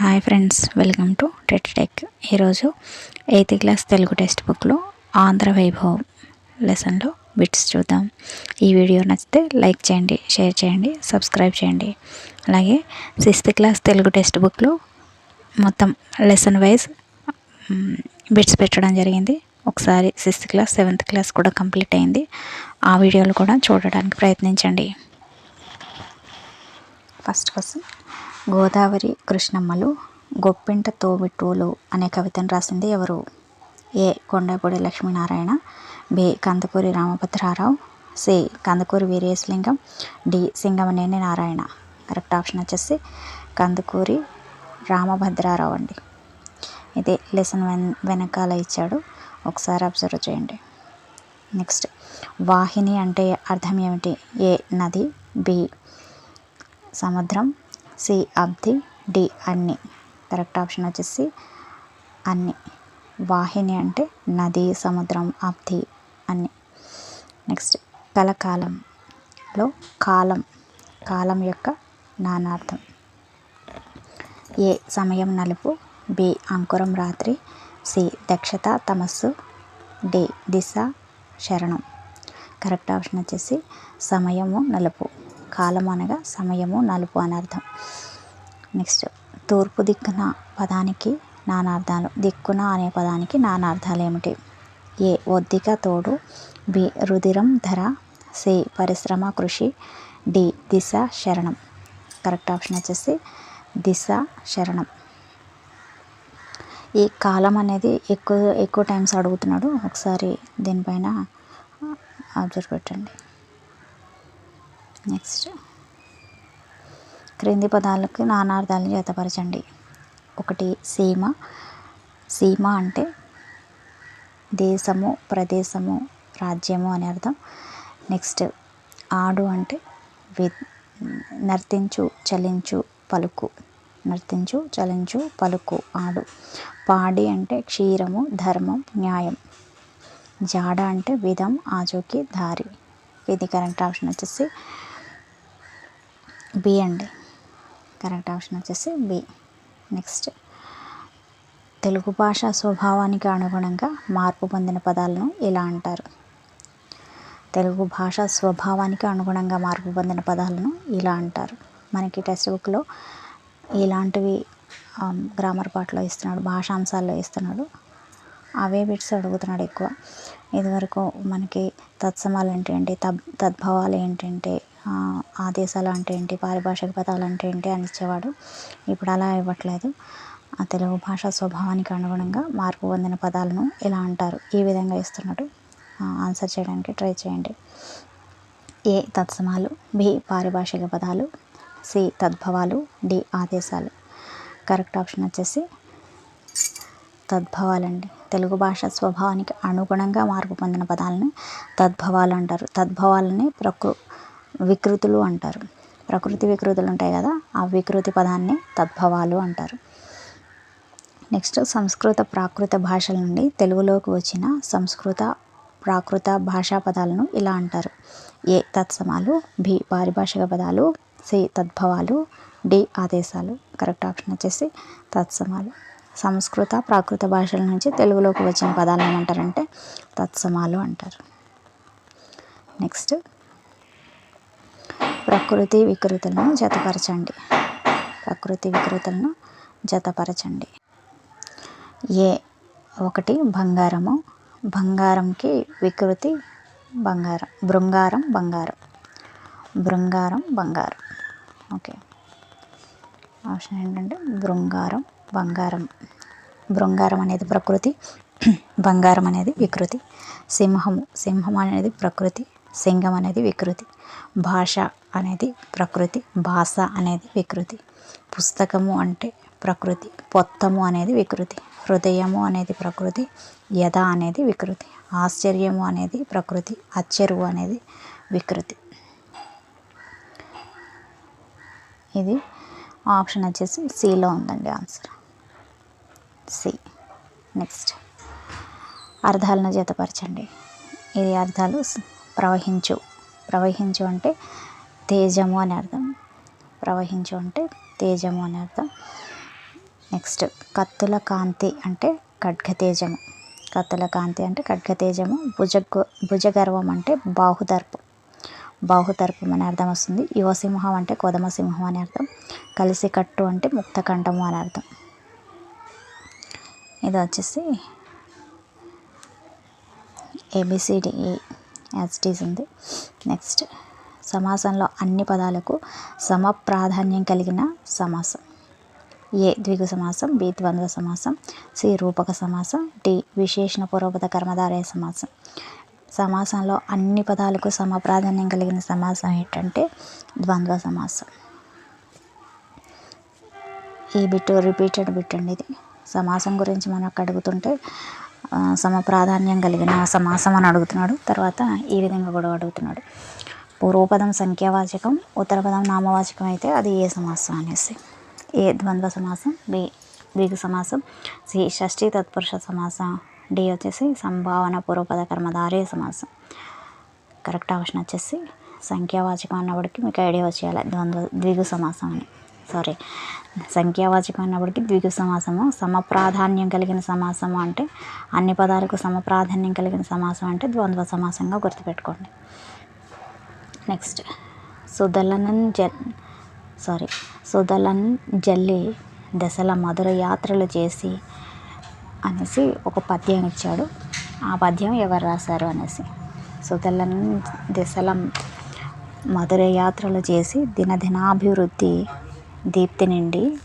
Hi friends welcome to TET Tech ఈరోజు eighth class Telugu text బుక్లో ఆంధ్ర వైభవం లెసన్లో బిట్స్ చూద్దాం. ఈ వీడియో నచ్చితే లైక్ చేయండి షేర్ చేయండి సబ్స్క్రైబ్ చేయండి. అలాగే సిక్స్త్ క్లాస్ తెలుగు టెక్స్ట్ బుక్లో మొత్తం లెసన్ వైజ్ బిట్స్ పెట్టడం జరిగింది. ఒకసారి సిక్స్త్ క్లాస్ సెవెంత్ క్లాస్ కూడా కంప్లీట్ అయింది. ఆ వీడియోలు కూడా చూడడానికి ప్రయత్నించండి. ఫస్ట్ క్వశ్చన్ గోదావరి కృష్ణమ్మలు గొప్పింట తోబిట్టువులు అనే కవితను రాసింది ఎవరు? A. Kondapudi Lakshminarayana B. Kandukuri Ramabhadrarao C. Kandukuri Veeresalingam D. Singamaneni Narayana. Correct option వచ్చేసి కందుకూరి రామభద్రారావు అండి. ఇది లెసన్ వెన్ వెనకాల ఇచ్చాడు. ఒకసారి అబ్జర్వ్ చేయండి. నెక్స్ట్. వాహిని అంటే అర్థం ఏమిటి? ఏ. నది బి. సముద్రం సి అబ్ది డి అన్ని. కరెక్ట్ ఆప్షన్ వచ్చేసి అన్ని. వాహిని అంటే నది సముద్రం అబ్ది అన్ని. నెక్స్ట్ కలకాలంలో కాలం. కాలం యొక్క నానార్థం. ఏ సమయం నలుపు బి అంకురం రాత్రి సి దక్షత తమస్సు డి దిశ శరణం. కరెక్ట్ ఆప్షన్ వచ్చేసి సమయము నలుపు. కాలం అనగా సమయము నలుపు అని అర్థం నెక్స్ట్ తూర్పు దిక్కున పదానికి నానార్థాలు దిక్కున అనే పదానికి నానార్థాలు ఏమిటి? ఏ ఒద్దిక తోడు బి రుధిరం ధర సి పరిశ్రమ కృషి డి దిశ శరణం. కరెక్ట్ ఆప్షన్ వచ్చేసి దిశ శరణం. ఈ కాలం అనేది ఎక్కువ ఎక్కువ టైమ్స్ అడుగుతున్నాడు. ఒకసారి దీనిపైన అబ్జర్వ్ పెట్టండి. నెక్స్ట్. క్రింది పదాలకు నానార్థాలను జతపరచండి ఒకటి సీమ. సీమ అంటే దేశము ప్రదేశము రాజ్యము అని అర్థం. నెక్స్ట్ ఆడు అంటే వి నర్తించు చలించు పలుకు. నర్తించు చలించు పలుకు ఆడు. పాడి అంటే క్షీరము ధర్మం న్యాయం. జాడ అంటే విధం ఆచూకి దారి. ఇది కరెక్ట్ ఆప్షన్ వచ్చేసి బి అండి. కరెక్ట్ ఆప్షన్ వచ్చేసి బి. నెక్స్ట్. తెలుగు భాష స్వభావానికి అనుగుణంగా మార్పు పొందిన పదాలను ఇలా అంటారు. తెలుగు భాష స్వభావానికి అనుగుణంగా మార్పు పొందిన పదాలను ఇలా అంటారు. మనకి టెక్స్ట్ బుక్లో ఇలాంటివి గ్రామర్ పాటలో ఇస్తున్నాడు భాషాంశాల్లో ఇస్తున్నాడు. అవే బిట్స్ అడుగుతున్నాడు ఎక్కువ. ఇదివరకు మనకి తత్సమాలు ఏంటంటే తద్ తద్భవాలు ఏంటంటే ఆదేశాలు అంటే ఏంటి? పారిభాషిక పదాలు అంటే ఏంటి? అని ఇచ్చేవాడు. ఇప్పుడు అలా ఇవ్వట్లేదు. ఆ తెలుగు భాష స్వభావానికి అనుగుణంగా మార్పు పొందిన పదాలను ఇలా అంటారు. ఈ విధంగా ఇస్తున్నాడు. ఆన్సర్ చేయడానికి ట్రై చేయండి. ఏ తత్సమాలు బి పారిభాషిక పదాలు సి తద్భవాలు డి ఆదేశాలు. కరెక్ట్ ఆప్షన్ వచ్చేసి తద్భవాలండి. తెలుగు భాష స్వభావానికి అనుగుణంగా మార్పు పొందిన పదాలను తద్భవాలు అంటారు. తద్భవాలని ప్రకృ వికృతులు అంటారు. ప్రకృతి వికృతులు ఉంటాయి కదా ఆ వికృతి పదాన్ని తద్భవాలు అంటారు. నెక్స్ట్ సంస్కృత ప్రాకృత భాషల నుండి తెలుగులోకి వచ్చిన సంస్కృత ప్రాకృత భాషా పదాలను ఇలా అంటారు. ఏ తత్సమాలు బి పారిభాషిక పదాలు సి తద్భవాలు డి ఆదేశాలు కరెక్ట్ ఆప్షన్ వచ్చేసి తత్సమాలు. సంస్కృత ప్రాకృత భాషల నుంచి తెలుగులోకి వచ్చిన పదాలు ఏమంటారంటే తత్సమాలు అంటారు. నెక్స్ట్ ప్రకృతి వికృతులను జతపరచండి. ప్రకృతి వికృతులను జతపరచండి. ఏ ఒకటి బంగారము. బంగారంకి వికృతి బంగారం. బృంగారం బంగారం. బృంగారం బంగారం. ఓకే. ఆప్షన్ ఏంటంటే బృంగారం బంగారం. బృంగారం అనేది ప్రకృతి. బంగారం అనేది వికృతి. సింహము. సింహం అనేది ప్రకృతి. సింగం అనేది వికృతి. భాష అనేది ప్రకృతి భాష అనేది వికృతి. పుస్తకము అంటే ప్రకృతి పొత్తము అనేది వికృతి హృదయము అనేది ప్రకృతి యథ అనేది వికృతి ఆశ్చర్యము అనేది ప్రకృతి అచ్చెరువు అనేది వికృతి. ఇది ఆప్షన్ వచ్చేసి సిలో ఉందండి ఆన్సర్. సి. నెక్స్ట్. అర్థాలను జతపరచండి. ఇది అర్థాలు ప్రవహించు. ప్రవహించు అంటే తేజము అని అర్థం. ప్రవహించు అంటే తేజము అని అర్థం. నెక్స్ట్ కత్తుల కాంతి అంటే ఖడ్గతేజము. కత్తుల కాంతి అంటే ఖడ్గతేజము. భుజ భుజగర్వం అంటే బాహుదర్పు. బాహుదర్పం అని అర్థం వస్తుంది. యువసింహం అంటే కొదమ సింహం అని అర్థం. కలిసి కట్టు అంటే ముక్తకంఠము అని అర్థం. ఇది వచ్చేసి ఏబిసిడి యాజ్ ఇట్ ఈజ్ ఉంది. నెక్స్ట్ సమాసంలో అన్ని పదాలకు సమ ప్రాధాన్యం కలిగిన సమాసం. ఏ ద్విగు సమాసం బి ద్వంద్వ సమాసం సి రూపక సమాసం డి విశేషణ పూర్వపద కర్మధారయ సమాసం. సమాసంలో అన్ని పదాలకు సమ ప్రాధాన్యం కలిగిన సమాసం ఏంటంటే ద్వంద్వ సమాసం. ఈ బిట్ రిపీటెడ్ బిట్ అండి ఇది. సమాసం గురించి మనకు అడుగుతుంటే సమ ప్రాధాన్యం కలిగిన సమాసం అని అడుగుతున్నాడు. తర్వాత ఈ విధంగా కూడా అడుగుతున్నాడు. పూర్వపదం సంఖ్యావాచకం ఉత్తరపదం నామవాచకం అయితే అది ఏ సమాసం అనేసి. ఏ ద్వంద్వ సమాసం బి ద్విగు సమాసం సి షష్ఠి తత్పురుష సమాసం డి వచ్చేసి సంభావన పూర్వపద కర్మధారే సమాసం. కరెక్ట్ ఆప్షన్ వచ్చేసి సంఖ్యావాచకం అన్నప్పటికీ మీకు ఐడియా వచ్చేయాలి. ద్వంద్వ ద్విగు సమాసం అని. సారీ. సంఖ్యావాచకం అన్నప్పటికీ ద్విగు సమాసము సమప్రాధాన్యం కలిగిన సమాసము అంటే అన్ని పదాలకు సమప్రాధాన్యం కలిగిన సమాసం అంటే ద్వంద్వ సమాసంగా గుర్తుపెట్టుకోండి. నెక్స్ట్ సుదలనన్ జల్ సారీ సుదలన్ జల్లి దశల మధుర యాత్రలు చేసి అనేసి ఒక పద్యం ఇచ్చాడు. ఆ పద్యం ఎవరు రాశారు అనేసి. సుదలన్ దశల మధుర యాత్రలు చేసి దినదినాభివృద్ధి దీప్తి నిండి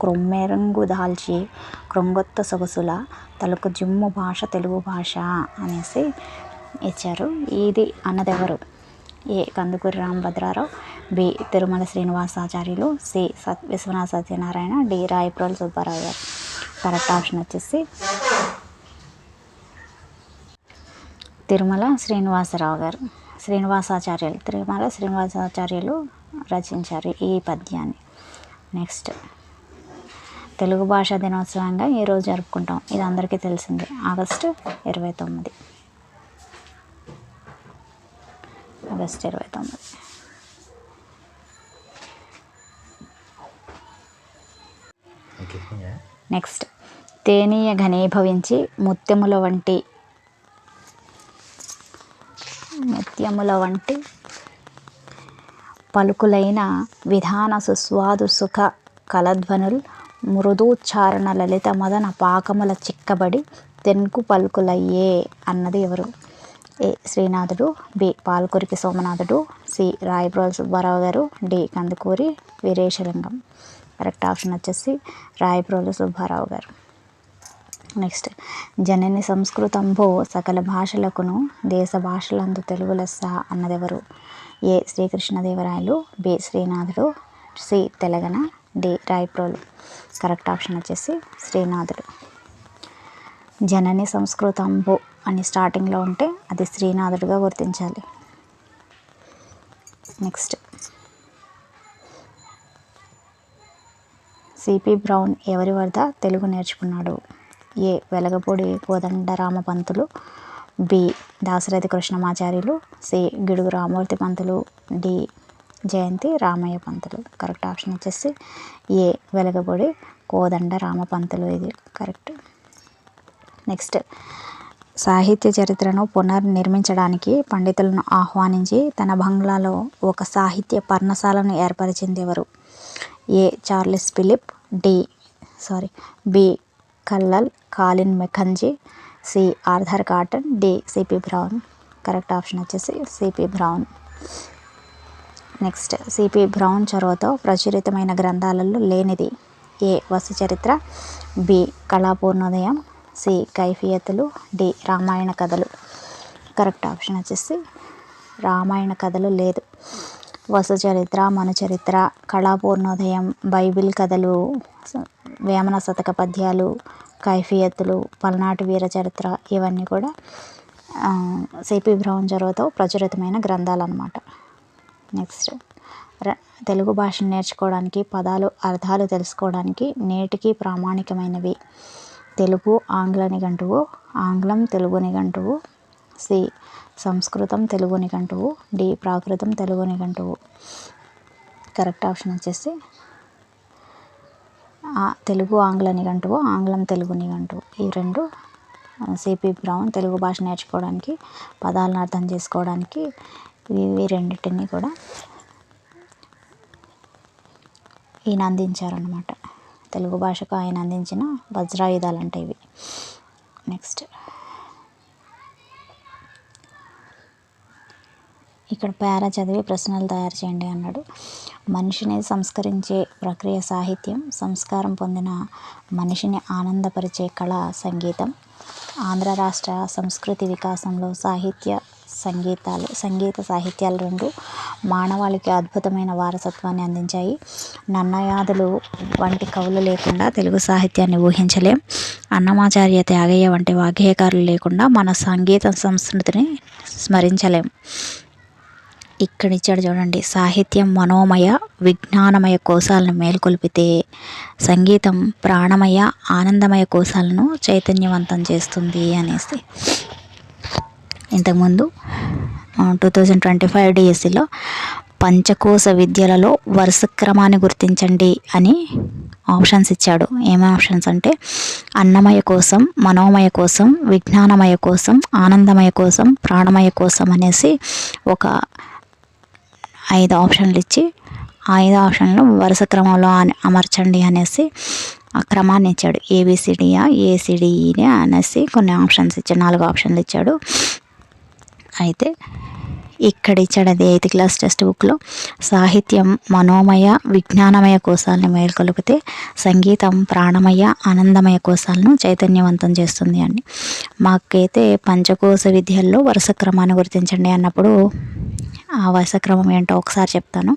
క్రొమ్మెరంగు దాల్చి క్రొంగొత్త సొగసుల తలకు జుమ్ము భాష తెలుగు భాష అనేసి ఇచ్చారు. ఇది అన్నదెవరు? A Kandukuri Ramabhadrarao B Tirumala Srinivasacharyulu C సత్ Viswanatha Satyanarayana D Rayaprol Subbarao garu. Correct option వచ్చేసి తిరుమల శ్రీనివాసరావు గారు. శ్రీనివాసాచార్యులు తిరుమల శ్రీనివాసాచార్యులు రచించారు ఈ పద్యాన్ని. నెక్స్ట్. తెలుగు భాషా దినోత్సవంగా ఈరోజు జరుపుకుంటాం. ఇది అందరికీ తెలిసిందే. ఆగస్టు ఇరవై తొమ్మిది. ఆగస్ట్ ఇరవై తొమ్మిది నెక్స్ట్ తేనీయ ఘనీభవించి ముత్యముల వంటి ముత్యముల వంటి పలుకులైన విధాన సుస్వాదు సుఖ కలధ్వనుల్ మృదూచ్చారణ లలిత మదన పాకముల చిక్కబడి తెన్కు పలుకులయ్యే అన్నది ఎవరు? A Srinathudu B Palkuriki Somanathudu C Rayaprol Subbarao garu D Kandukuri Veeresalingam. Correct option వచ్చేసి రాయప్రోలు సుబ్బారావు గారు. నెక్స్ట్ జనని సంస్కృతంభో సకల భాషలకును దేశ భాషలందు తెలుగు లెస్స అన్నదెవరు? A Srikrishnadevarayalu B Srinathudu C Telangana D Rayaprolu correct option వచ్చేసి శ్రీనాథుడు. జనని సంస్కృతంబు అని స్టార్టింగ్లో ఉంటే అది శ్రీనాథుడిగా గుర్తించాలి. నెక్స్ట్. సిపి బ్రౌన్ ఎవరి వద్ద తెలుగు నేర్చుకున్నాడు? A. Velagapudi Kodandarama Pantulu. B. Dasarathi Krishnamacharyulu. C. Gidugu Ramamurthy Pantulu. D. Jayanti Ramayya Pantulu. Correct option వచ్చేసి ఏ. వెలగపూడి కోదండ రామ పంతులు ఇది. కరెక్ట్. నెక్స్ట్ సాహిత్య చరిత్రను పునర్నిర్మించడానికి పండితులను ఆహ్వానించి తన బంగ్లాలో ఒక సాహిత్య పర్ణశాలను ఏర్పరిచింది ఎవరు A. Charles Philip D. Sorry B. Colonel Colin Mackenzie C. Arthur Cotton D. CP Brown. Correct option వచ్చేసి CP Brown. Next CP Brown చొరవతో ప్రచురితమైన గ్రంథాలలో లేనిది. A. Vasu Charitra B. Kalapurnodayam C కైఫియతులు D Ramayana Kathalu. Correct option వచ్చేసి రామాయణ కథలు లేదు. వసు చరిత్ర చరిత్ర కళాపూర్ణోదయం బైబిల్ కథలు వేమన శతక పద్యాలు కైఫియత్తులు పల్నాటి వీర చరిత్ర ఇవన్నీ కూడా సిపి బ్రౌన్ చొరవతో ప్రచురితమైన గ్రంథాలు అన్నమాట నెక్స్ట్ తెలుగు భాషను నేర్చుకోవడానికి పదాలు అర్థాలు తెలుసుకోవడానికి నేటికి ప్రామాణికమైనవి. తెలుగు ఆంగ్ల నిఘంటువు ఆంగ్లం తెలుగు నిఘంటువు సి. సంస్కృతం తెలుగు నిఘంటువు డి. ప్రాకృతం తెలుగు నిఘంటువు. కరెక్ట్ ఆప్షన్ వచ్చేసి తెలుగు ఆంగ్ల నిఘంటువు ఆంగ్లం తెలుగు నిఘంటువు. ఈ రెండు సిపి బ్రౌన్ తెలుగు భాష నేర్చుకోవడానికి పదాలను అర్థం చేసుకోవడానికి ఇవి రెండింటిని కూడా ఈయన అందించారనమాట తెలుగు భాషకు ఆయన అందించిన వజ్రాయుధాలు అంటే ఇవి. నెక్స్ట్. ఇక్కడ పేరా చదివి ప్రశ్నలు తయారు చేయండి అన్నాడు. మనిషిని సంస్కరించే ప్రక్రియ సాహిత్యం సంస్కారం పొందిన మనిషిని ఆనందపరిచే కళ సంగీతం ఆంధ్ర రాష్ట్ర సంస్కృతి వికాసంలో సాహిత్య సంగీతాలు సంగీత సాహిత్యాలు రెండు మానవాళికి అద్భుతమైన వారసత్వాన్ని అందించాయి. నన్నయాదులు వంటి కవులు లేకుండా తెలుగు సాహిత్యాన్ని ఊహించలేం. అన్నమాచార్య త్యాగయ్య వంటి వాగ్గేయకారులు లేకుండా మన సంగీత సంస్కృతిని స్మరించలేం. ఇక్కడ ఇచ్చాడు చూడండి. సాహిత్యం మనోమయ విజ్ఞానమయ కోశాలను మేల్కొల్పితే సంగీతం ప్రాణమయ ఆనందమయ కోశాలను చైతన్యవంతం చేస్తుంది అనేసి. ఇంతకుముందు టూ థౌజండ్ ట్వంటీ ఫైవ్ డిఎస్సిలో పంచకోశ విద్యలలో వరుస క్రమాన్ని గుర్తించండి అని ఆప్షన్స్ ఇచ్చాడు. ఏమే ఆప్షన్స్ అంటే అన్నమయ కోసం మనోమయ కోసం విజ్ఞానమయ కోసం ఆనందమయ కోసం ప్రాణమయ కోసం అనేసి ఒక ఐదు ఆప్షన్లు ఇచ్చి ఆ ఐదు ఆప్షన్లు వరుస క్రమంలో అమర్చండి అనేసి ఆ క్రమాన్ని ఇచ్చాడు. ఏబిసిడియా ఏసిడిఈనే అనేసి కొన్ని ఆప్షన్స్ ఇచ్చాడు. నాలుగు ఆప్షన్లు ఇచ్చాడు. అయితే ఇక్కడ ఇచ్చాడది ఎయిత్ క్లాస్ టెక్స్ట్ బుక్లో సాహిత్యం మనోమయ విజ్ఞానమయ కోశాలను మేల్కొలిపితే సంగీతం ప్రాణమయ ఆనందమయ కోశాలను చైతన్యవంతం చేస్తుంది అండి. మాకైతే పంచకోశ విద్యల్లో వరుస క్రమాన్ని గుర్తించండి అన్నప్పుడు ఆ వరుస క్రమం ఏంటో ఒకసారి చెప్తాను.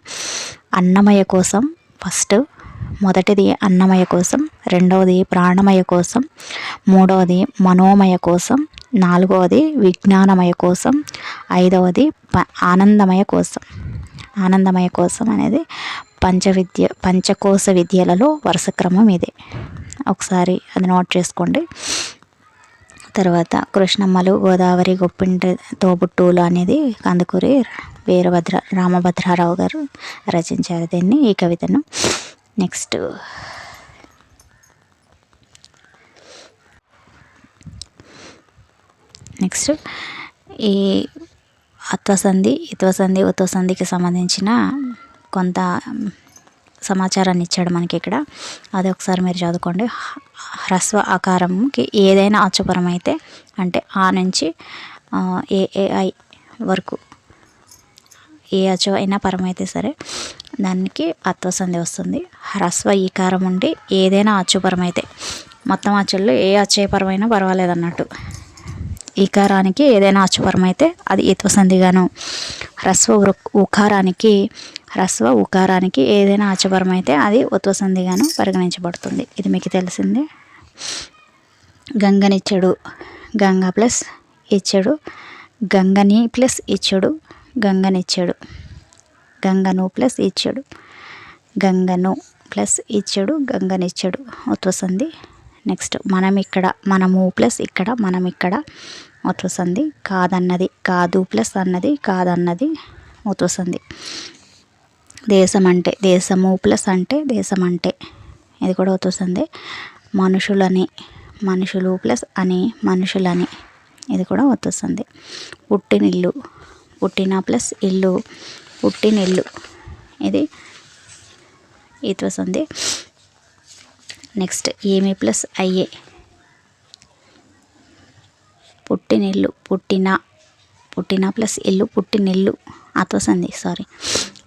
అన్నమయ కోసం ఫస్ట్ మొదటిది అన్నమయ కోసం రెండవది ప్రాణమయ కోసం మూడవది మనోమయ కోసం నాలుగవది విజ్ఞానమయ కోసం ఐదవది ప ఆనందమయ కోసం. ఆనందమయ కోసం అనేది పంచవిద్య పంచకోశ విద్యలలో వరుస క్రమం ఇదే. ఒకసారి అది నోట్ చేసుకోండి. తర్వాత కృష్ణమ్మలు గోదావరి గొప్పింటి తోబుట్టూలు అనేది కందుకూరి వీరభద్ర రామభద్రారావు గారు రచించారు దీన్ని ఈ కవితను. నెక్స్ట్ నెక్స్ట్ ఈ అత్వసంధి ఇత్వసంధి ఉత్వసంధికి సంబంధించిన కొంత సమాచారాన్ని ఇచ్చాడు మనకి ఇక్కడ అది ఒకసారి మీరు చదువుకోండి. హ్రస్వ ఆకారంకి ఏదైనా అచ్చుపరం అయితే అంటే ఆ నుంచి ఏఏఐ వరకు ఏ అచ్చు అయినా పరమైతే సరే దానికి అత్వసంధి వస్తుంది. హ్రస్వ ఈకారం ఉండి ఏదైనా అచ్చుపరం అయితే మొత్తం అచ్చుల్లో ఏ అచ్చయపరమైనా పర్వాలేదు అన్నట్టు ఈకారానికి ఏదైనా అచ్చుపరం అయితే అది ఈత్వసంధిగాను. హ్రస్వ ఉకారానికి హ్రస్వ ఉకారానికి ఏదైనా ఆచపరం అయితే అది ఉత్వసంధిగాను పరిగణించబడుతుంది. ఇది మీకు తెలిసింది. గంగనిచ్చడు గంగ ప్లస్ ఇచ్చడు గంగని ప్లస్ ఇచ్చడు గంగనిచ్చాడు గంగను ప్లస్ ఇచ్చాడు గంగను ప్లస్ ఇచ్చాడు గంగనిచ్చాడు ఉత్వసంధి నెక్స్ట్ మనం ఇక్కడ మనము ప్లస్ ఇక్కడ మనం ఇక్కడ వస్తుంది కాదన్నది కాదు ప్లస్ అన్నది కాదన్నది వస్తుంది దేశం అంటే దేశము ప్లస్ అంటే దేశం అంటే. ఇది కూడా వస్తుంది మనుషులని మనుషులు ప్లస్ అని మనుషులని. ఇది కూడా వస్తుంది పుట్టినిల్లు పుట్టిన ప్లస్ ఇల్లు పుట్టినిల్లు. ఇది ఇది వస్తుంది నెక్స్ట్ ఏమి ప్లస్ అయ్యే పుట్టినిల్లు పుట్టిన పుట్టిన ప్లస్ ఇల్లు పుట్టినిల్లు అత్వసంధి సారీ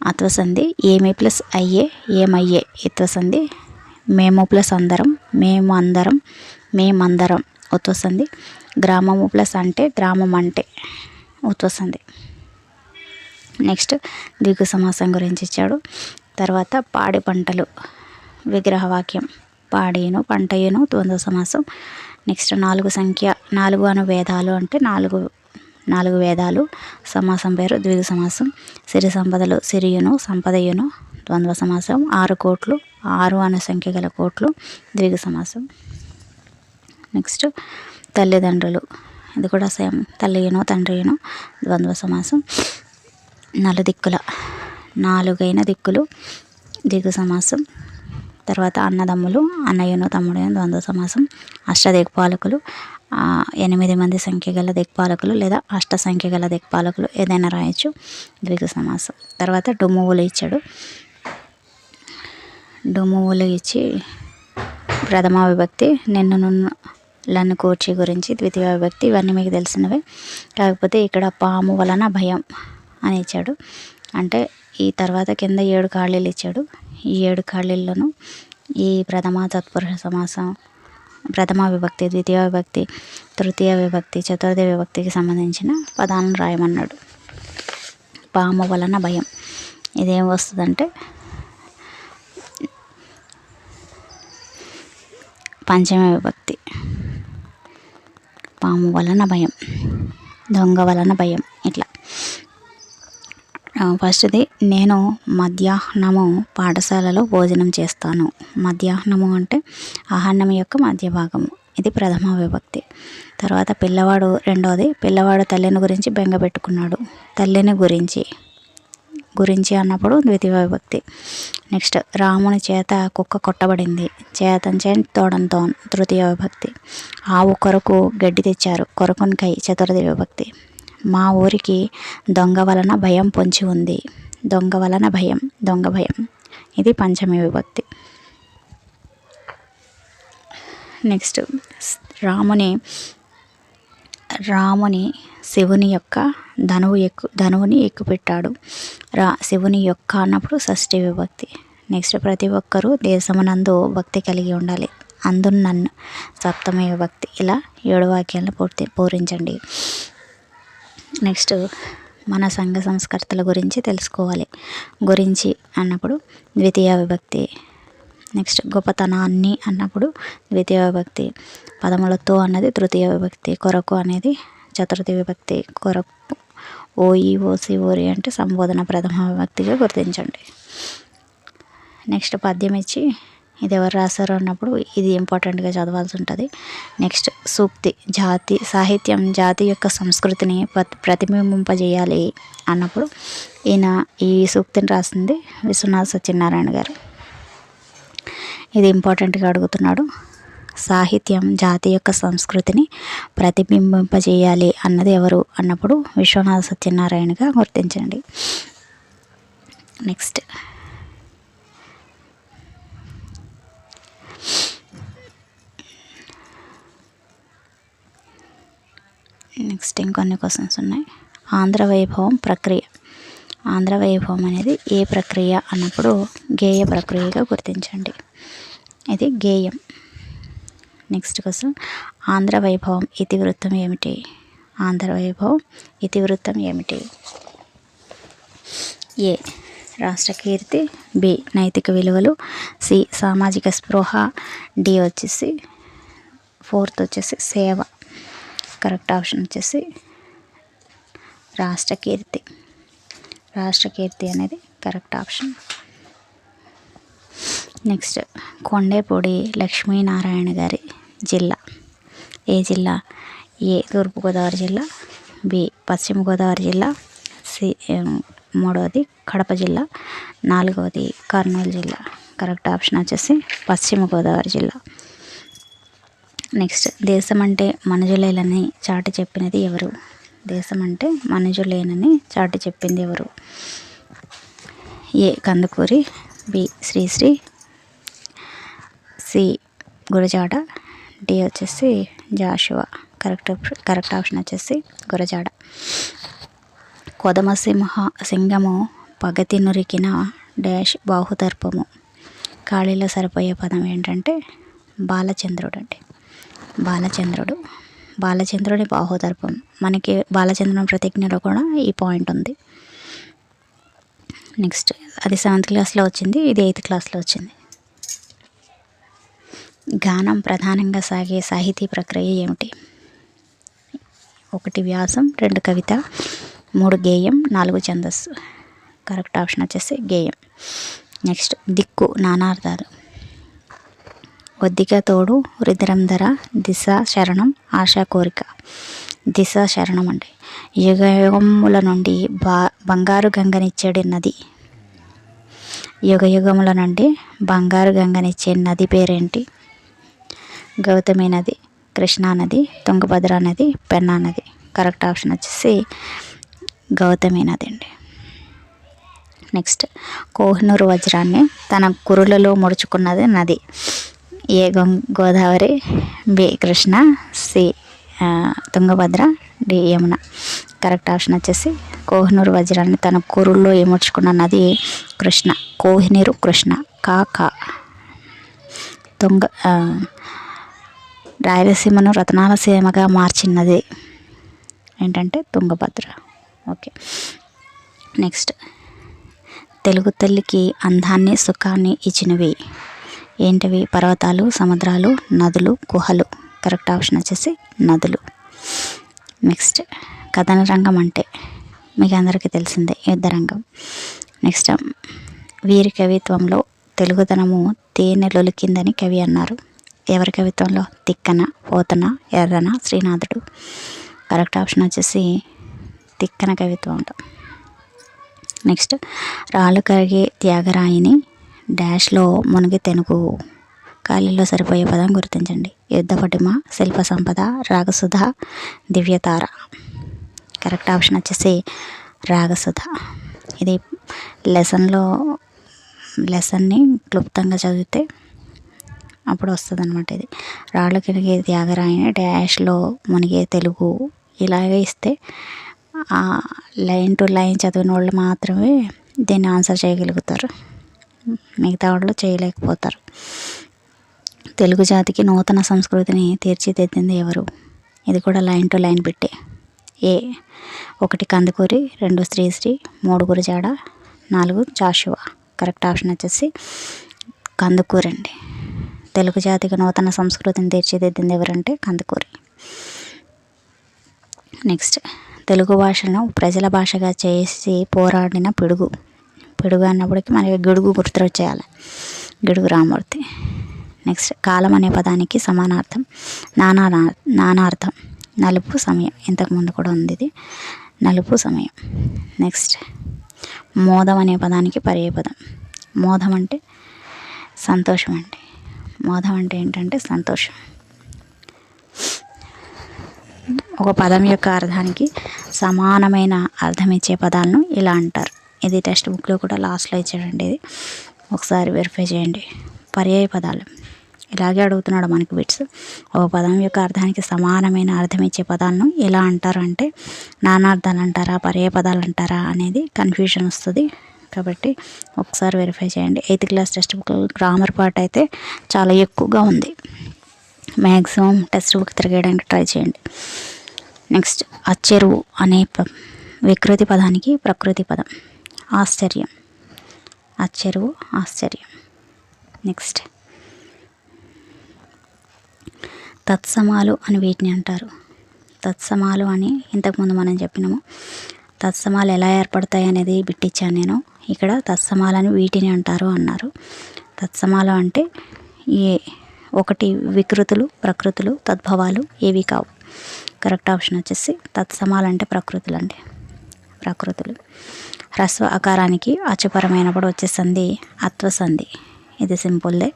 అత్వసంధి ఏమి ప్లస్ అయ్యే ఏమయ్యే? ఇత్వసంధి మేము ప్లస్ అందరం మేము అందరం మేమందరం. ఉత్వసంధి గ్రామము ప్లస్ అంటే గ్రామం అంటే ఉత్వసంధి. నెక్స్ట్ దిగు సమాసం గురించి ఇచ్చాడు. తర్వాత పాడి పంటలు విగ్రహవాక్యం పాడేను పంటయును ద్వంద్వ సమాసం. నెక్స్ట్ నాలుగు సంఖ్య నాలుగు అను వేదాలు అంటే నాలుగు నాలుగు వేదాలు. సమాసం పేరు ద్విగు సమాసం. సిరి సంపదలు సిరియును సంపదయును ద్వంద్వ సమాసం. ఆరు కోట్లు ఆరు అనే సంఖ్య గల కోట్లు ద్విగు సమాసం. నెక్స్ట్ తల్లిదండ్రులు. ఇది కూడా సేమ్. తల్లియును తండ్రియును ద్వంద్వ సమాసం. నలుదిక్కుల నాలుగైన దిక్కులు దిగు సమాసం. తర్వాత అన్నదమ్ములు అన్నయ్యను తమ్ముడు ద్వంద్వ సమాసం అష్ట దిక్పాలకులు ఎనిమిది మంది సంఖ్య గల దిక్పాలకులు లేదా అష్ట సంఖ్య గల దిక్పాలకులు ఏదైనా రాయొచ్చు. ద్విగు సమాసం. తర్వాత డుమ్మువులు ఇచ్చాడు. డుమ్మువులు ఇచ్చి ప్రథమ విభక్తి నిన్ను నున్ను లను కూర్చి గురించి ద్వితీయ విభక్తి ఇవన్నీ మీకు తెలిసినవే. కాకపోతే ఇక్కడ పాము వలన భయం అని ఇచ్చాడు. అంటే ఈ తర్వాత కింద ఏడు ఖాళీలు ఇచ్చాడు. ఈ ఏడు ఖాళీల్లోనూ ఈ ప్రథమ తత్పురుష సమాసం ప్రథమ విభక్తి ద్వితీయ విభక్తి తృతీయ విభక్తి చతుర్థ విభక్తికి సంబంధించిన పదాలను రాయమన్నాడు. పాము వలన భయం. ఇదేం వస్తుందంటే పంచమ విభక్తి. పాము వలన భయం. దొంగ వలన భయం. ఇట్లా. ఫస్ట్ది నేను మధ్యాహ్నము పాఠశాలలో భోజనం చేస్తాను. మధ్యాహ్నము అంటే ఆహారం యొక్క మధ్య భాగము ఇది ప్రథమ విభక్తి. తర్వాత పిల్లవాడు రెండవది పిల్లవాడు తల్లిని గురించి బెంగ పెట్టుకున్నాడు. తల్లిని గురించి గురించి అన్నప్పుడు ద్వితీయ విభక్తి. నెక్స్ట్ రాముని చేత కుక్క కొట్టబడింది. చేతంచే తోడంతో తృతీయ విభక్తి. ఆవు కొరకు గడ్డి తెచ్చారు. కొరకునికై చతుర్థి విభక్తి. మా ఊరికి దొంగ వలన భయం పొంచి ఉంది. దొంగ వలన భయం దొంగ భయం. ఇది పంచమి విభక్తి. నెక్స్ట్ రాముని రాముని శివుని యొక్క ధనువు ఎక్కు ధనువుని ఎక్కుపెట్టాడు. రా శివుని యొక్క అన్నప్పుడు షష్ఠి విభక్తి. నెక్స్ట్ ప్రతి ఒక్కరూ దేశమునందు భక్తి కలిగి ఉండాలి. అందు నన్ను సప్తమ విభక్తి. ఇలా ఏడు వాక్యాలను పూర్తి పూరించండి. నెక్స్ట్ మన సంఘ సంస్కర్తల గురించి తెలుసుకోవాలి. గురించి అన్నప్పుడు ద్వితీయ విభక్తి నెక్స్ట్ గొప్పతనాన్ని అన్నప్పుడు ద్వితీయ విభక్తి పదములతో అన్నది తృతీయ విభక్తి కొరకు అనేది చతుర్థి విభక్తి కొరకు ఓఈ ఓసి ఓరి అంటే సంబోధన ప్రథమ విభక్తిగా గుర్తించండి. నెక్స్ట్ పద్యం ఇచ్చి ఇది ఎవరు రాశారు అన్నప్పుడు ఇది ఇంపార్టెంట్గా చదవాల్సి ఉంటుంది. నెక్స్ట్ సూక్తి జాతి సాహిత్యం జాతి యొక్క సంస్కృతిని ప్రతిబింబింపజేయాలి అన్నప్పుడు ఈయన ఈ సూక్తిని రాసింది విశ్వనాథ్ సత్యనారాయణ గారు. ఇది ఇంపార్టెంట్గా అడుగుతున్నాడు. సాహిత్యం జాతి యొక్క సంస్కృతిని ప్రతిబింబింపజేయాలి అన్నది ఎవరు అన్నప్పుడు విశ్వనాథ సత్యనారాయణగా గుర్తించండి. నెక్స్ట్ నెక్స్ట్ ఇంకొన్ని క్వశ్చన్స్ ఉన్నాయి. ఆంధ్ర వైభవం ప్రక్రియ. ఆంధ్ర వైభవం అనేది ఏ ప్రక్రియ అన్నప్పుడు గేయ ప్రక్రియగా గుర్తించండి. ఇది గేయం. Next question. ఆంధ్ర వైభవం ఇతివృత్తం ఏమిటి? ఆంధ్ర వైభవం ఇతివృత్తం ఏమిటి? ఏ. రాష్ట్ర కీర్తి. బి. నైతిక విలువలు. సి. సామాజిక స్పృహ. డి. వచ్చేసి ఫోర్త్ వచ్చేసి సేవ. కరెక్ట్ ఆప్షన్ వచ్చేసి రాష్ట్ర కీర్తి రాష్ట్ర కీర్తి అనేది correct option. Next Kondepudi Lakshminarayana గారి జిల్లా. ఏ జిల్లా? ఏ తూర్పుగోదావరి జిల్లా? బి పశ్చిమ గోదావరి జిల్లా? సి మూడవది కడప జిల్లా? నాలుగవది కర్నూలు జిల్లా. కరెక్ట్ ఆప్షన్ వచ్చేసి పశ్చిమ గోదావరి జిల్లా. నెక్స్ట్ దేశం అంటే మనుజులేనని చాటి చెప్పినది ఎవరు? దేశం అంటే మనుజులేనని చాటి చెప్పింది ఎవరు? A. Kandukuri B. Sri Sri C. Gurajada D. వచ్చేసి జాషువా. కరెక్ట్ కరెక్ట్ ఆప్షన్ వచ్చేసి గురజాడ. కొదమసింహ సింగము పగతి నురికిన డాష్ బాహుదర్పము ఖాళీలో సరిపోయే పదం ఏంటంటే బాలచంద్రుడు అండి. బాలచంద్రుడు. బాలచంద్రుని బాహోదర్పం మనకి బాలచంద్రుని ప్రతిజ్ఞలో కూడా ఈ పాయింట్ ఉంది. నెక్స్ట్ అది సెవెంత్ క్లాస్లో వచ్చింది ఇది ఎయిత్ క్లాస్లో వచ్చింది. గానం ప్రధానంగా సాగే సాహితీ ప్రక్రియ ఏమిటి? ఒకటి వ్యాసం రెండు కవిత మూడు గేయం నాలుగు ఛందస్సు. కరెక్ట్ ఆప్షన్ వచ్చేసి గేయం. నెక్స్ట్ దిక్కు నానార్థాలు. ఒద్దిక తోడు రుద్రం ధర దిశ శరణం ఆశా కోరిక. దిశ శరణం అండి. యుగయుగముల నుండి బా బంగారు గంగనిచ్చేడి నది. యుగయుగముల నుండి బంగారు గంగనిచ్చే నది పేరేంటి? గౌతమి నది కృష్ణా నది తుంగభద్ర నది పెన్నా నది. కరెక్ట్ ఆప్షన్ వచ్చేసి గౌతమి నది అండి. నెక్స్ట్ కోహినూరు వజ్రాన్ని తన కురులలో ముడుచుకున్నది నది. A Godavari B Krishna C Tungabhadra D Yamuna. Correct option వచ్చేసి కోహినూరు వజ్రాన్ని తన కూరుల్లో ఏమర్చుకున్న నది కృష్ణ. కోహినీరు కృష్ణ. కాక. తుంగ రాయలసీమను రతనాల సీమగా మార్చినది ఏంటంటే తుంగభద్ర. ఓకే. నెక్స్ట్. తెలుగు తల్లికి అందాన్ని సుఖాన్ని ఇచ్చినవి. ఏంటివి? పర్వతాలు సముద్రాలు నదులు గుహలు. కరెక్ట్ ఆప్షన్ వచ్చేసి నదులు. నెక్స్ట్ కథన రంగం అంటే మీకు అందరికీ తెలిసిందే యుద్ధరంగం నెక్స్ట్ వీరి కవిత్వంలో తెలుగుతనము తేనె లొలికిందని కవి అన్నారు. ఎవరి కవిత్వంలో? తిక్కన పోతన ఎర్రన శ్రీనాథుడు. కరెక్ట్ ఆప్షన్ వచ్చేసి తిక్కన కవిత్వంలో. నెక్స్ట్ రాళ్ళు కరిగే త్యాగరాయిని డాష్లో మునిగి తెనుగు ఖాళీలో సరిపోయే పదం గుర్తించండి. యుద్ధ పటిమ శిల్ప సంపద రాగసుధ దివ్యతార. కరెక్ట్ ఆప్షన్ వచ్చేసి రాగసుధ. ఇది లెసన్లో లెసన్ని క్లుప్తంగా చదివితే అప్పుడు వస్తుంది అనమాట ఇది. రాళ్ళు కిరిగే త్యాగరాయని డాష్లో మునిగే తెలుగు ఇలాగే ఇస్తే లైన్ టు లైన్ చదివిన వాళ్ళు మాత్రమే దీన్ని ఆన్సర్ చేయగలుగుతారు. మిగతా వాళ్ళు చేయలేకపోతారు. తెలుగు జాతికి నూతన సంస్కృతిని తీర్చిదిద్దింది ఎవరు? ఇది కూడా లైన్ టు లైన్ పెట్టే. ఏ. ఒకటి కందుకూరి రెండు శ్రీశ్రీ మూడు గురజాడ నాలుగు జాషువా. కరెక్ట్ ఆప్షన్ వచ్చేసి కందుకూరి అండి. తెలుగు జాతికి నూతన సంస్కృతిని తీర్చిదిద్దింది ఎవరంటే కందుకూరి. నెక్స్ట్. తెలుగు భాషను ప్రజల భాషగా చేసి పోరాడిన పిడుగు. పిడుగు అన్నప్పటికీ మనకి గిడుగు గుర్తొచ్చేయాలి గిడుగు రామూర్తి. నెక్స్ట్ కాలం అనే పదానికి సమానార్థం నానా నానార్థం. నలుపు సమయం. ఇంతకుముందు కూడా ఉంది ఇది. నలుపు సమయం. నెక్స్ట్ మోదం అనే పదానికి పర్యాయపదం మోదం అంటే సంతోషం అండి. మోదం అంటే ఏంటంటే సంతోషం. ఒక పదం యొక్క అర్థానికి సమానమైన అర్థం ఇచ్చే పదాలను ఇలా అంటారు. ఇది టెక్స్ట్ బుక్లో కూడా లాస్ట్లో ఇచ్చాడండి ఇది. ఒకసారి వెరిఫై చేయండి. పర్యాయ పదాలు. ఇలాగే అడుగుతున్నాడు మనకి బిట్స్. ఒక పదం యొక్క అర్థానికి సమానమైన అర్థం ఇచ్చే పదాలను ఎలా అంటారు అంటే నానార్థాలు అంటారా పర్యాయ పదాలు అంటారా అనేది కన్ఫ్యూజన్ వస్తుంది. కాబట్టి ఒకసారి వెరిఫై చేయండి. Eighth class text book grammar part అయితే చాలా ఎక్కువగా ఉంది. మ్యాక్సిమం టెక్స్ట్ బుక్ తిరగడానికి ట్రై చేయండి. నెక్స్ట్ అచ్చెరువు అనే వికృతి పదానికి ప్రకృతి పదం. ఆశ్చర్యం. అచ్చెరువు ఆశ్చర్యం. నెక్స్ట్. తత్సమాలు అని వీటిని అంటారు. తత్సమాలు అని ఇంతకుముందు మనం చెప్పినాము. తత్సమాలు ఎలా ఏర్పడతాయి అనేది బిట్టిచ్చాను నేను. ఇక్కడ తత్సమాలని వీటిని అంటారు అన్నారు. తత్సమాలు అంటే ఏ ఒకటి వికృతులు ప్రకృతులు తద్భవాలు ఏవి కావు. కరెక్ట్ ఆప్షన్ వచ్చేసి తత్సమాలు అంటే ప్రకృతులు అండి ప్రకృతులు. హ్రస్వ ఆకారానికి అచుపరమైనప్పుడు వచ్చే సంధి అత్వసంధి ఇది సింపుల్దే.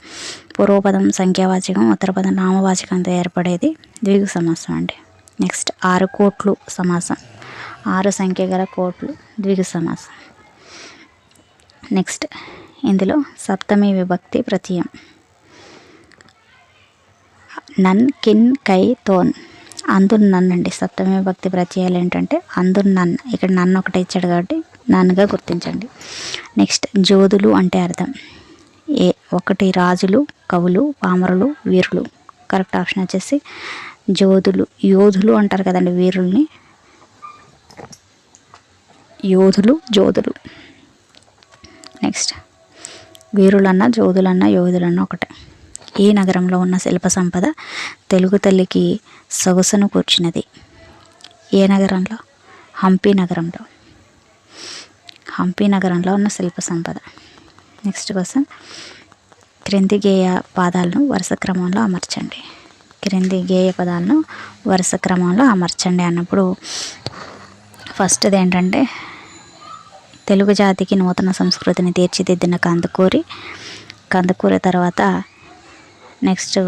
పూర్వపదం సంఖ్యావాచకం ఉత్తరపదం నామవాచకంతో ఏర్పడేది ద్విగు సమాసం అండి. నెక్స్ట్ ఆరు కోట్లు సమాసం. ఆరు సంఖ్య గల కోట్లు ద్విగు సమాసం. నెక్స్ట్ ఇందులో సప్తమి విభక్తి ప్రతీయం. నన్ కిన్ కై తోన్. అందున్ నన్ అండి. సప్తమి విభక్తి ప్రత్యయాలు ఏంటంటే అందున్ నన్. ఇక్కడ నన్ను ఒకటి ఇచ్చాడు కాబట్టి నన్నుగా గుర్తించండి. నెక్స్ట్ జోధులు అంటే అర్థం. ఏ ఒకటి రాజులు కవులు పామరులు వీరులు. కరెక్ట్ ఆప్షన్ వచ్చేసి జోధులు యోధులు అంటారు కదండి వీరుల్ని. యోధులు జోధులు నెక్స్ట్ వీరులన్న జోధులన్న యోధులన్న ఒకటే. ఈ నగరంలో ఉన్న శిల్ప సంపద తెలుగు తల్లికి సొగసును కూర్చున్నది ఏ నగరంలో? హంపి నగరంలో. హంపి నగరంలో ఉన్న శిల్ప సంపద. నెక్స్ట్ క్వశ్చన్ క్రింది గేయ పాదాలను వరుస క్రమంలో అమర్చండి. క్రింది గేయ పదాలను వరుస క్రమంలో అమర్చండి అన్నప్పుడు ఫస్ట్ది ఏంటంటే తెలుగు జాతికి నూతన సంస్కృతిని తీర్చిదిద్దిన కందుకూరి. కందుకూరి తర్వాత నెక్స్ట్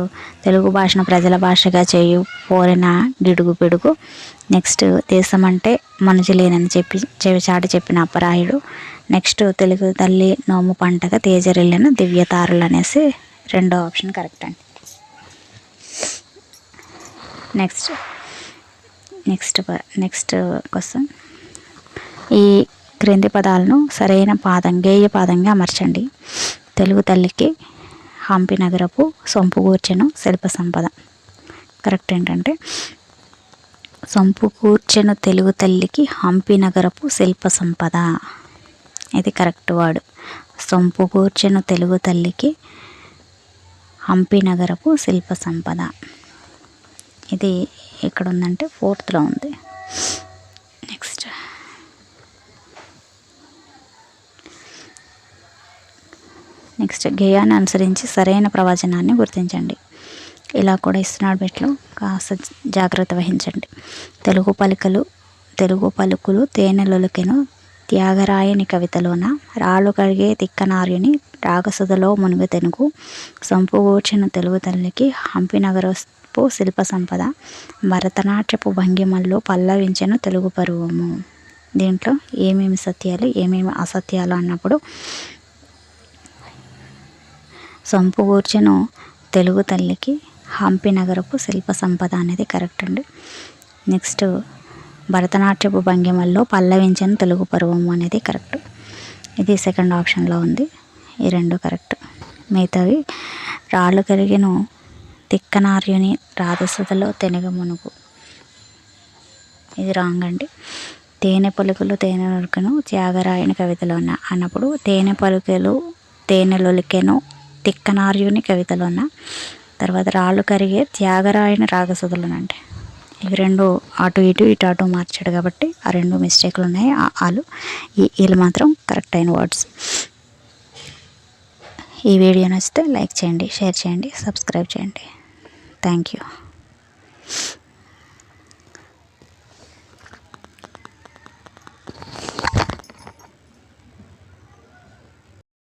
తెలుగు భాషను ప్రజల భాషగా చేయు పోరిన గిడుగు పిడుగు. నెక్స్ట్ దేశం అంటే మనుషులేనని చెప్పి చెవిచాటి చెప్పిన అపరాయుడు. నెక్స్ట్ తెలుగు తల్లి నోము పంటగా తేజరిల్లిన దివ్యతారులు అనేసి రెండో ఆప్షన్ కరెక్ట్ అండి. Next next next question. ఈ క్రింది పదాలను సరైన పాదం గేయ పాదంగా అమర్చండి. తెలుగు తల్లికి హంపి నగరపు సంంపుకూర్చెను శిల్ప సంపద. కరెక్ట్ ఏంటంటే సంపుకూర్చెను తెలుగు తల్లికి హంపి నగరపు శిల్ప సంపద. ఇది కరెక్ట్ వర్డ్. సొంపుకూర్చెన తెలుగు తల్లికి హంపి నగరపు శిల్ప సంపద. ఇది ఎక్కడ ఉందంటే ఫోర్త్లో ఉంది నెక్స్ట్ నెక్స్ట్ గేయాన్ని అనుసరించి సరైన ప్రవచనాన్ని గుర్తించండి. ఇలా కూడా ఇస్తున్నాడు బిట్లు కాస్త జాగ్రత్త వహించండి. తెలుగు పలికలు తెలుగు పలుకులు తేనెలొలికెను త్యాగరాయని కవితలోన రాళ్ళు కడిగే తిక్కనార్యుని రాగసుధలో మునుగు తెనుగు సంపుగూర్చిన తెలుగు తల్లికి హంపి నగరపు శిల్ప సంపద భరతనాట్యపు భంగిమల్లో పల్లవించెను తెలుగు పరువము. దీంట్లో ఏమేమి సత్యాలు ఏమేమి అసత్యాలు అన్నప్పుడు సంపుగూర్చెను తెలుగు తల్లికి హంపి నగరపు శిల్ప సంపద అనేది కరెక్ట్ అండి. నెక్స్ట్ భరతనాట్యపు భంగిమల్లో పల్లవించిన తెలుగు పర్వము అనేది కరెక్ట్. ఇది సెకండ్ ఆప్షన్లో ఉంది. ఈ రెండు కరెక్ట్. మిగతావి రాళ్ళు కరిగిన తిక్కనార్యుని రాధసుధలో తెనగ మునుగు. ఇది రాంగ్ అండి. తేనె పలుకులు తేనె నొరుకును త్యాగరాయణ కవితలో ఉన్న అన్నప్పుడు తేనె పలుకులు తేనెలొలికెను తిక్కనార్యుని కవితలోన తర్వాత రాళ్ళు కరిగే త్యాగరాయని రాగసుధులనంటే ఇవి రెండు అటు ఇటు ఇటు అటు మార్చాడు కాబట్టి ఆ రెండు మిస్టేక్లు ఉన్నాయి ఆలు వీళ్ళు మాత్రం కరెక్ట్ అయిన వర్డ్స్. ఈ వీడియో నచ్చితే లైక్ చేయండి షేర్ చేయండి సబ్స్క్రైబ్ చేయండి. Thank you.